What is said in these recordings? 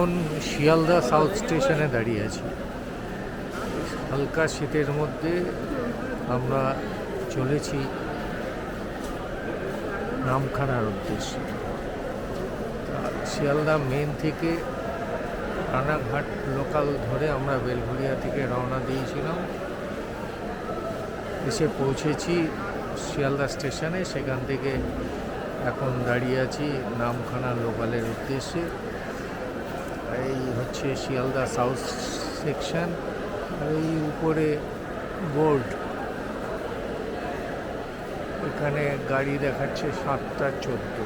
এখন শিয়ালদা সাউথ স্টেশনে দাঁড়িয়ে আছি। হালকা শীতের মধ্যে আমরা চলেছি নামখানার উদ্দেশ্যে। শিয়ালদা মেন থেকে রানাঘাট লোকাল ধরে আমরা বেলঘুরিয়া থেকে রওনা দিয়েছিলাম। এসে পৌঁছেছি শিয়ালদা স্টেশনে। সেখান থেকে এখন দাঁড়িয়ে আছি নামখানা লোকালের উদ্দেশ্যে। হচ্ছে শিয়ালদা সাউথ সেকশন আর এই উপরে বোর্ড। এখানে গাড়ি দেখাচ্ছে সাতটা চোদ্দ।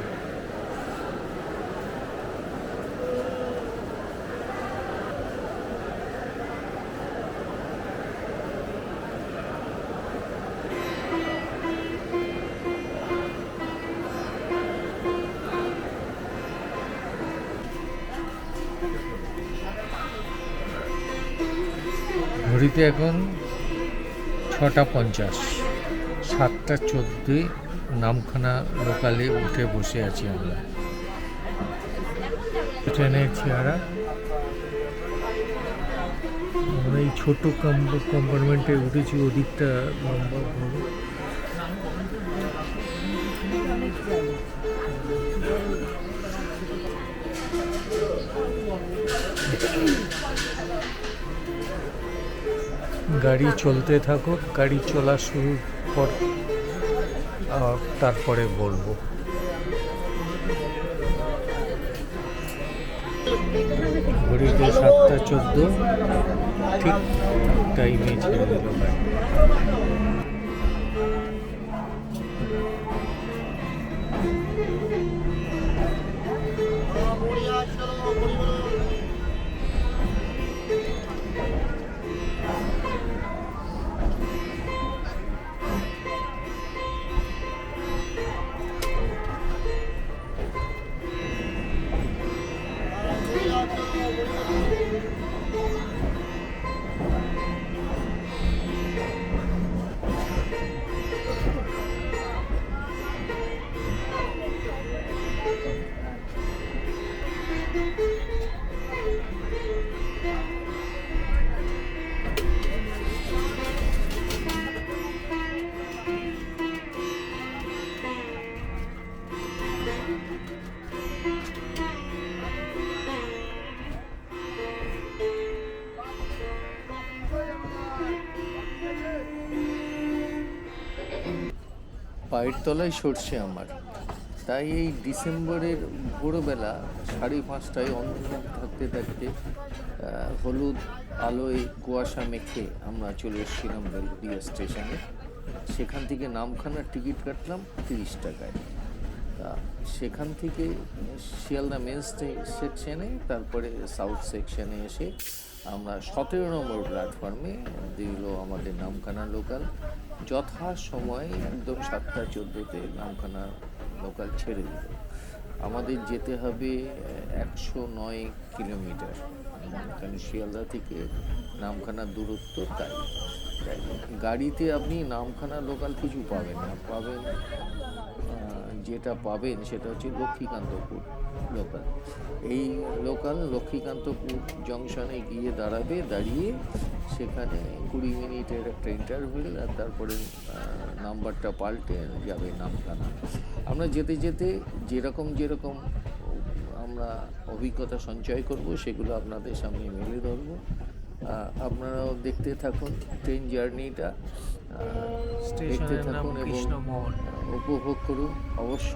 ঘড়িতে এখন ছটা পঞ্চাশ, সাতটা চোদ্দ নামখানা লোকালে উঠে বসে আছি আমরা। ট্রেনের চেহারা। আমরা এই ছোটো কম্পার্টমেন্টে উঠেছি, ওদিকটা লম্বা গাড়ি চলতে থাকুক, গাড়ি চলা শুরু পর তারপরে বলব। ঘড়িতে সাতটা চোদ্দ, ঠিক টাইমে ছেড়ে গাড়ি পায়ের তলায় সরছে আমার। তাই এই ডিসেম্বরের ভোরবেলা সাড়ে পাঁচটায় অন্ধকার থাকতে থাকতে হলুদ আলোয় কুয়াশা মেখে আমরা চলে এসেছিলাম বেলগুড়িয়া স্টেশনে। সেখান থেকে নামখানার টিকিট কাটলাম তিরিশ টাকায়। তা সেখান থেকে শিয়ালদা মেন সেকশনে তারপরে সাউথ সেকশনে এসে আমরা সতেরো নম্বর প্ল্যাটফর্মে দিল আমাদের নামখানা লোকাল যথা সময় একদম সাতটা চোদ্দোতে নামখানা লোকাল ছেড়ে দিল। আমাদের যেতে হবে একশো নয় কিলোমিটার। কারণ শিয়ালদা থেকে নামখানার দূরত্ব তাই। গাড়িতে আপনি নামখানা লোকাল কিছু পাবেন না। পাবেন যেটা পাবেন সেটা হচ্ছে লক্ষ্মীকান্তপুর লোকাল এই লোকাল লক্ষ্মীকান্তপুর জংশনে গিয়ে দাঁড়াবে, দাঁড়িয়ে সেখানে কুড়ি মিনিটের একটা ইন্টারভিউ আর তারপরে নাম্বারটা পাল্টে যাবে নামখানা। আমরা যেতে যেতে যেরকম যেরকম আমরা অভিজ্ঞতা সঞ্চয় করব, সেগুলো আপনাদের সামনে মেলে ধরবো। আপনারাও দেখতে থাকুন ট্রেন জার্নিটা দেখতে থাকুন এবং উপভোগ করুন। অবশ্য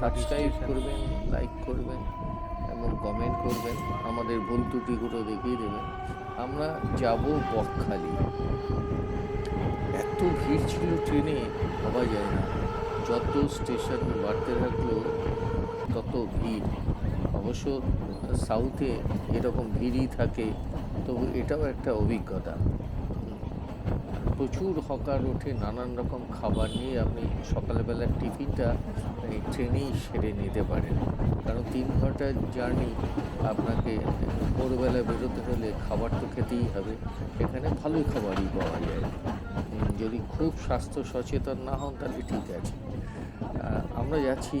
সাবস্ক্রাইব করবেন লাইক করবেন এবং কমেন্ট করবেন। আমাদের ভুল ত্রুটিগুলো দেখিয়ে দেবেন। আমরা যাব বকখালি। এত ভিড় ছিল ট্রেনে ভাবা যায় না। যত স্টেশন বাড়তে থাকল তত ভিড়। অবশ্য সাউথে এরকম ভিড়ই থাকে। তবু এটাও একটা অভিজ্ঞতা। প্রচুর হকার ওঠে, নানান রকম খাবার নিয়ে আপনি সকালবেলার টিফিনটা এই ট্রেনেই সেরে নিতে পারেন। কারণ তিন ঘণ্টার জার্নি আপনাকে ভোরবেলা বেরোতে হলে খাবার তো খেতেই হবে। এখানে ভালোই খাবারই পাওয়া যায়। যদি খুব স্বাস্থ্য সচেতন না হন তাহলে ঠিক আছে। আমরা যাচ্ছি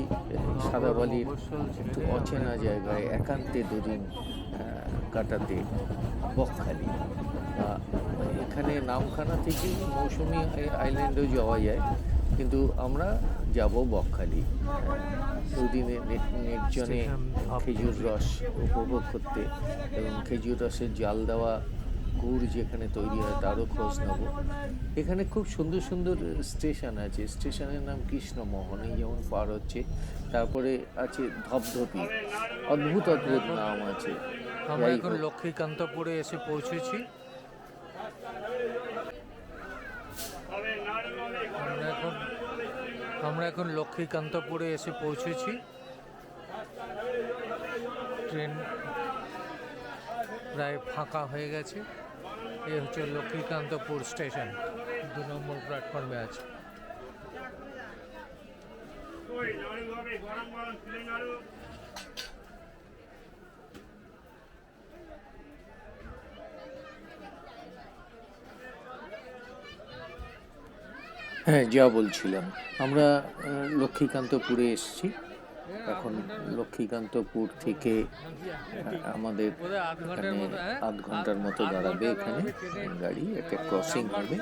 সাদাবালির একটু অচেনা জায়গায়, একান্তে দুদিন কাটাতে বকখালি। এখানে নামখানা থেকে মৌসুমি আই- আইল্যান্ডেও যাওয়া যায়। কিন্তু আমরা যাব বকখালি। দুদিনে নির- নির্জনে খেজুর রস উপভোগ করতে এবং খেজুর রসের জাল দেওয়া গুড় যেখানে তৈরি হয় তারও খোঁজ নেব। এখানে খুব সুন্দর সুন্দর স্টেশন আছে। স্টেশনের নাম কৃষ্ণমোহন এই যেমন পার হচ্ছে। তারপরে আছে ধপধপি অদ্ভুত অদ্ভুত নাম আছে। আমরা এখন। লক্ষ্মীকান্তপুরে এসে পৌঁছেছি আমরা এখন আমরা এখন লক্ষ্মীকান্তপুরে এসে পৌঁছেছি। ট্রেন প্রায় ফাঁকা হয়ে গেছে। এ হচ্ছে লক্ষ্মীকান্তপুর স্টেশন। দু নম্বর প্ল্যাটফর্মে আছে। গরম গরম হ্যাঁ যা বলছিলাম আমরা লক্ষ্মীকান্তপুরে এসেছি এখন লক্ষ্মীকান্তপুর থেকে আমাদের আধ ঘণ্টার এখানে মতো? আধ ঘণ্টার মতো দাঁড়াবে এখানে গাড়ি, একটা ক্রসিং হবে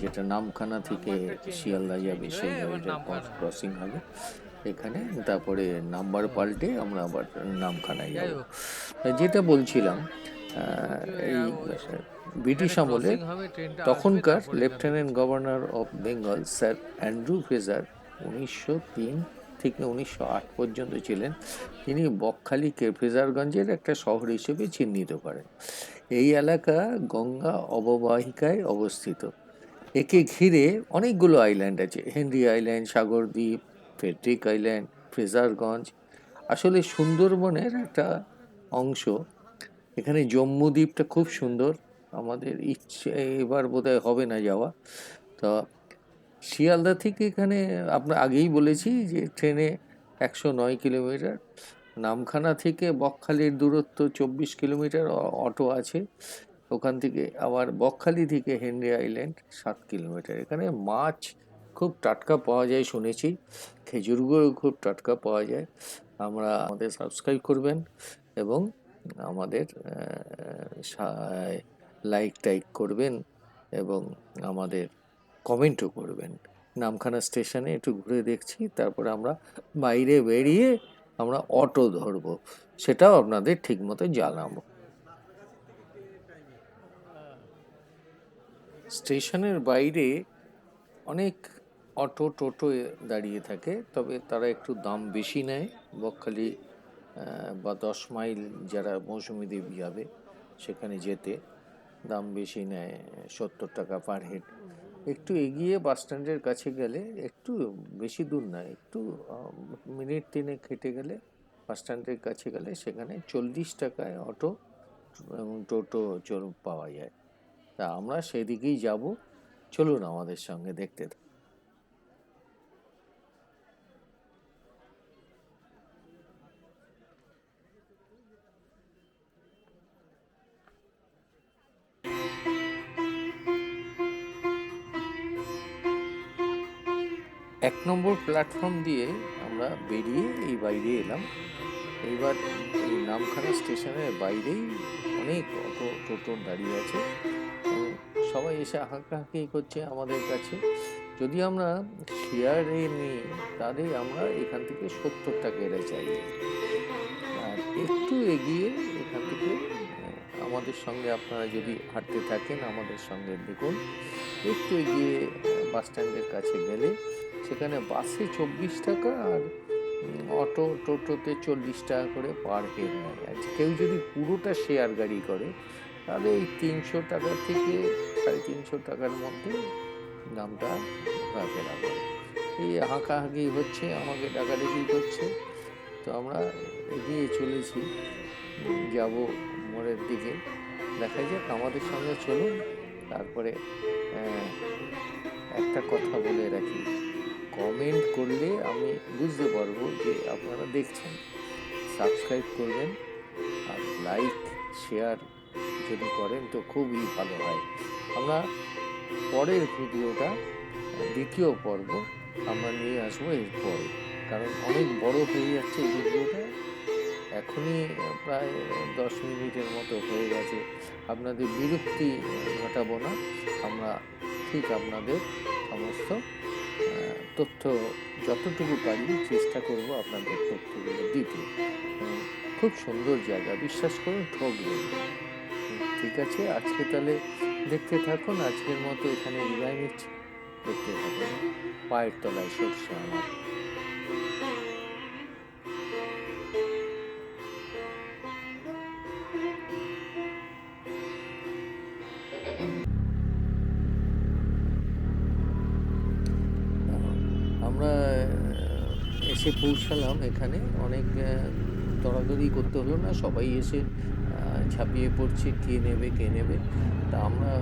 যেটা নামখানা থেকে শিয়ালদা যাবে, সেই। ক্রসিং হবে এখানে তারপরে নাম্বার পাল্টে আমরা আবার নামখানায় যাব যেটা বলছিলাম এই ব্রিটিশ আমলে হবে, ট্রেনটা আসবে, তখনকার lieutenant governor of Bengal sir Andrew Fraser উনিশশো তিন থেকে উনিশশো আট পর্যন্ত ছিলেন। তিনি বকখালিকে ফ্রেজারগঞ্জের একটা শহর হিসেবে চিহ্নিত করেন। এই এলাকা গঙ্গা অববাহিকায় অবস্থিত। একে ঘিরে অনেকগুলো আইল্যান্ড আছে। Henry island Sagardwip Frederick island Fraserganj আসলে সুন্দরবনের একটা অংশ এখানে জম্মু দ্বীপটা খুব সুন্দর। আমাদের ইচ্ছে, এবার বোধহয় হবে না যাওয়া। তো শিয়ালদা থেকে এখানে আপনার আগেই বলেছি যে ট্রেনে একশো নয় কিলোমিটার। নামখানা থেকে বকখালির দূরত্ব চব্বিশ কিলোমিটার অটো আছে। ওখান থেকে আবার বকখালি থেকে হেনরি আইল্যান্ড সাত কিলোমিটার। এখানে মাছ খুব টাটকা পাওয়া যায় শুনেছি। খেজুর গুঁড়ো খুব টাটকা পাওয়া যায়। আমরা আমাদের সাবস্ক্রাইব করবেন এবং আমাদের লাইক টাইক করবেন এবং আমাদের কমেন্টও করবেন। নামখানা স্টেশনে একটু ঘুরে দেখছি, তারপরে আমরা বাইরে বেরিয়ে আমরা অটো ধরবো, সেটাও আপনাদের ঠিকমতো জানাব। স্টেশনের বাইরে অনেক অটো টোটো দাঁড়িয়ে থাকে, তবে তারা একটু দাম বেশি নেয়, বকখালি বা দশ মাইল যারা মৌসুমি দ্বীপ যাবে সেখানে যেতে দাম বেশি নেয় সত্তর টাকা পার হেড একটু এগিয়ে বাস স্ট্যান্ডের কাছে গেলে একটু বেশি দূর না, একটু মিনিট তিনেক হেঁটে গেলে বাস স্ট্যান্ডের কাছে গেলে সেখানে চল্লিশ টাকায় অটো এবং টোটো চল পাওয়া যায়। তা আমরা সেদিকেই যাব। চলুন আমাদের সঙ্গে দেখতে এক নম্বর প্ল্যাটফর্ম দিয়ে আমরা বেরিয়ে এই বাইরে এলাম। এইবার এই নামখানা স্টেশনের বাইরেই অনেক অটো টোটো দাঁড়িয়ে আছে। সবাই এসে হাঁকাহাঁকি করছে আমাদের কাছে। যদি আমরা শেয়ারে নিই, তাহলে আমরা এখান থেকে সত্তর টাকা এরা চাই। আর একটু এগিয়ে এখান থেকে আমাদের সঙ্গে আপনারা যদি হাঁটতে থাকেন, আমাদের সঙ্গে দেখুন। একটু এগিয়ে বাস স্ট্যান্ডের কাছে গেলে সেখানে বাসে চব্বিশ টাকা আর অটো টোটোতে চল্লিশ টাকা করে পার হেড নেয়। আর কেউ যদি পুরোটা শেয়ার গাড়ি করে, তাহলে এই তিনশো টাকা থেকে সাড়ে তিনশো টাকার মধ্যে দামটা ঘোরাফেরা করে এই হাঁকাহাঁকি হচ্ছে, আমাকে টাকা ডাকাডাকি করছে। তো আমরা এগিয়ে চলেছি, যাব মোড়ের দিকে। দেখা যাক, আমাদের সঙ্গে চলুন। তারপরে একটা কথা বলে রাখি। কমেন্ট করলে আমি বুঝতে পারব যে আপনারা দেখছেন। সাবস্ক্রাইব করবেন আর লাইক শেয়ার যদি করেন তো খুবই ভালো হয়। আমরা পরের ভিডিওটা দ্বিতীয় পর্ব আমরা নিয়ে আসব এরপরে। কারণ অনেক বড় হয়ে যাচ্ছে এই ভিডিওটা। এখনই প্রায় দশ মিনিটের মতো হয়ে গেছে। আপনাদের বিরক্তি ঘটাবো না। আমরা ঠিক আপনাদের সমস্ত তথ্য যতটুকু পারি চেষ্টা করব আপনাদের তথ্যগুলো দিতে। খুব সুন্দর জায়গা, বিশ্বাস করুন ঠকবেন। ঠিক আছে, আজকে তাহলে দেখতে থাকুন, আজকের মতো এখানে বিদায় নিচ্ছি। দেখতে থাকুন, পায়ের তলায় সরষে আমার। আমরা এসে পৌঁছালাম এখানে। অনেক দরাদরি করতে হলো না, সবাই এসে ঝাঁপিয়ে পড়ছে, কে নেবে কে নেবে। তা আমরা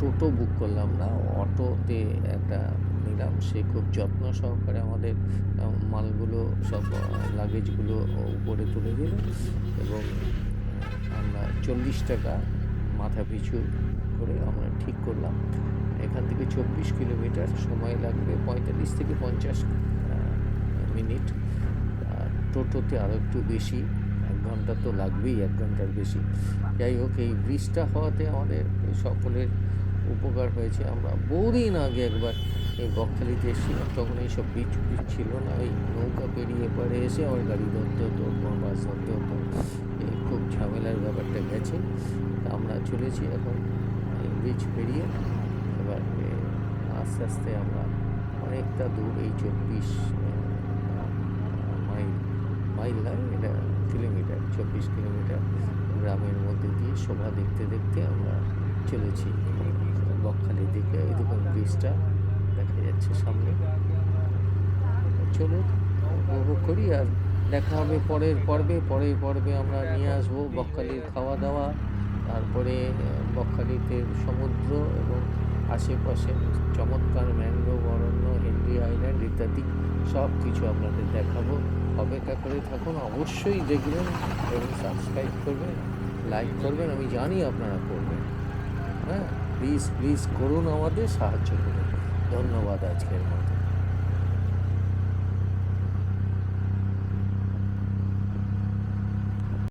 টোটো বুক করলাম না, অটোতে একটা নিলাম, সে খুব যত্ন সহকারে আমাদের মালগুলো সব লাগেজগুলো উপরে তুলে দিল এবং আমরা চল্লিশ টাকা মাথা পিছু করে আমরা ঠিক করলাম। এখান থেকে চব্বিশ কিলোমিটার সময় লাগবে পঁয়তাল্লিশ থেকে পঞ্চাশ মিনিট। টোটোতে আরও একটু বেশি, এক ঘণ্টা তো লাগবেই, এক ঘণ্টার বেশি। যাই হোক, এই ব্রিজটা হওয়াতে আমাদের সকলের উপকার হয়েছে। আমরা বহুদিন আগে একবার এই বকখালিতে এসেছিলাম, তখন এইসব ব্রিজ ব্রিজ ছিল না। ওই নৌকা পেরিয়ে পরে এসে আমার গাড়ি ধরতে হতো বাস ধরতে হতো। এই খুব ঝামেলার ব্যাপারটা গেছে। আমরা চলেছি এখন ব্রিজ পেরিয়ে। আস্তে আস্তে আমরা অনেকটা দূর এই চব্বিশ মাইল মাইল নয় এটা কিলোমিটার, চব্বিশ কিলোমিটার গ্রামের মধ্যে দিয়ে শোভা দেখতে দেখতে আমরা চলেছি বকখালির দিকে। দেখুন ব্রিজটা, দেখা যাচ্ছে সামনে। চলুন, উপভোগ করি আর দেখা হবে পরের পর্বে। পরের পর্বে আমরা নিয়ে আসব বকখালির খাওয়া দাওয়া, তারপরে বকখালিতে সমুদ্র এবং আশেপাশে চমৎকার ম্যানগ্রোভ অরণ্য হেনরি আইল্যান্ড ইত্যাদি সব কিছু আপনাদের দেখাবো। অপেক্ষা করে থাকুন, অবশ্যই দেখবেন এবং সাবস্ক্রাইব করবেন লাইক করবেন, আমি জানি আপনারা করবেন। হ্যাঁ প্লিজ প্লিজ করুন আমাদের, সাহায্য করুন। ধন্যবাদ আজকের মতো।